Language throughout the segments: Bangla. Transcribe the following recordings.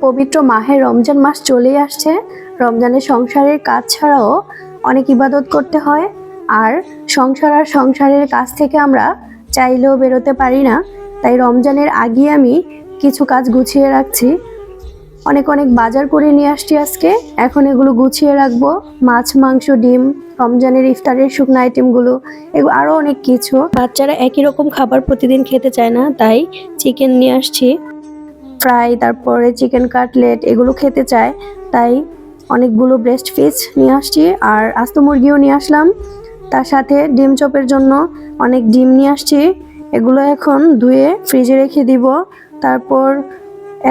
পবিত্র মাহে রমজান মাস চলেই আসছে। রমজানের সংসারের কাজ ছাড়াও অনেক ইবাদত করতে হয়। আর সংসার আর সংসারের কাজ থেকে আমরা চাইলেও বেরোতে পারি না। তাই রমজানের আগে আমি কিছু কাজ গুছিয়ে রাখছি। অনেক অনেক বাজার করে নিয়ে আসছি আজকে। এখন এগুলো গুছিয়ে রাখব। মাছ, মাংস, ডিম, রমজানের ইফতারের শুকনো আইটেমগুলো এগুলো আরও অনেক কিছু। বাচ্চারা একই রকম খাবার প্রতিদিন খেতে চায় না, তাই চিকেন নিয়ে আসছি। ফ্রাই, তারপরে চিকেন কাটলেট এগুলো খেতে চায়। তাই অনেকগুলো ব্রেস্ট ফিস নিয়ে আসছি আর আস্ত মুরগিও নিয়ে আসলাম। তার সাথে ডিম চপের জন্য অনেক ডিম নিয়ে আসছি। এগুলো এখন ধুয়ে ফ্রিজে রেখে দিব। তারপর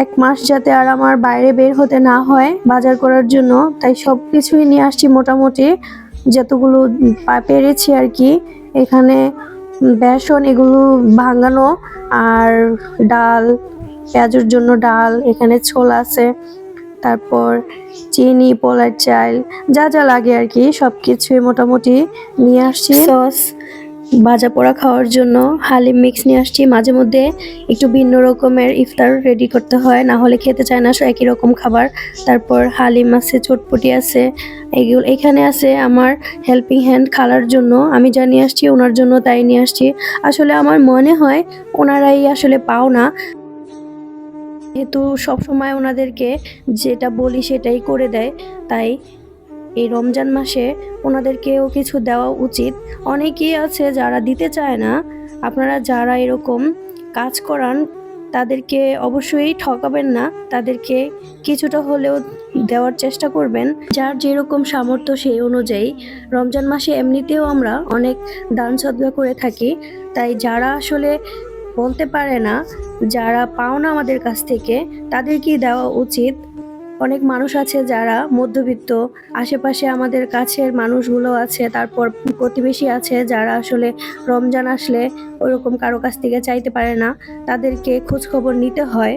এক মাস যাতে আর আমার বাইরে বের হতে না হয় বাজার করার জন্য, তাই সব কিছুই নিয়ে আসছি মোটামুটি। যতগুলো পেরেছি আর কি। এখানে বেসন এগুলো ভাঙানো আর ডাল পেঁয়াজের জন্য ডাল, এখানে ছোলা আছে, তারপর চিনি পোলার চাল, যা যা লাগে আর কি সব কিছুই মোটামুটি নিয়ে আসছি। সস ভাজা পোড়া খাওয়ার জন্য হালিম মিক্স নিয়ে আসছি। মাঝে মধ্যে একটু ভিন্ন রকমের ইফতার রেডি করতে হয়, না হলে খেতে চায় না সব একই রকম খাবার। তারপর হালিম আছে, চটপটি আছে, এগুলো এখানে আছে আমার হেল্পিং হ্যান্ড খালার জন্য। আমি যা নিয়ে আসছি, ওনার জন্য তাই নিয়ে আসছি। আসলে আমার মনে হয় ওনারাই আসলে পাও না যেহেতু সবসময় ওনাদেরকে যেটা বলি সেটাই করে দেয়। তাই এই রমজান মাসে ওনাদেরকেও কিছু দেওয়া উচিত। অনেকেই আছে যারা দিতে চায় না। আপনারা যারা এরকম কাজ করান, তাদেরকে অবশ্যই ঠকাবেন না। তাদেরকে কিছুটা হলেও দেওয়ার চেষ্টা করবেন। যার যেরকম সামর্থ্য সেই অনুযায়ী রমজান মাসে এমনিতেও আমরা অনেক দান সদ্গা করে থাকি। তাই যারা আসলে বলতে পারে না, যারা পাও না আমাদের কাছ থেকে, তাদেরকেই দেওয়া উচিত। অনেক মানুষ আছে যারা মধ্যবিত্ত, আশেপাশে আমাদের কাছের মানুষগুলো আছে, তারপর প্রতিবেশী আছে যারা আসলে রমজান আসলে ওরকম কারও কাছ থেকে চাইতে পারে না, তাদেরকে খোঁজখবর নিতে হয়।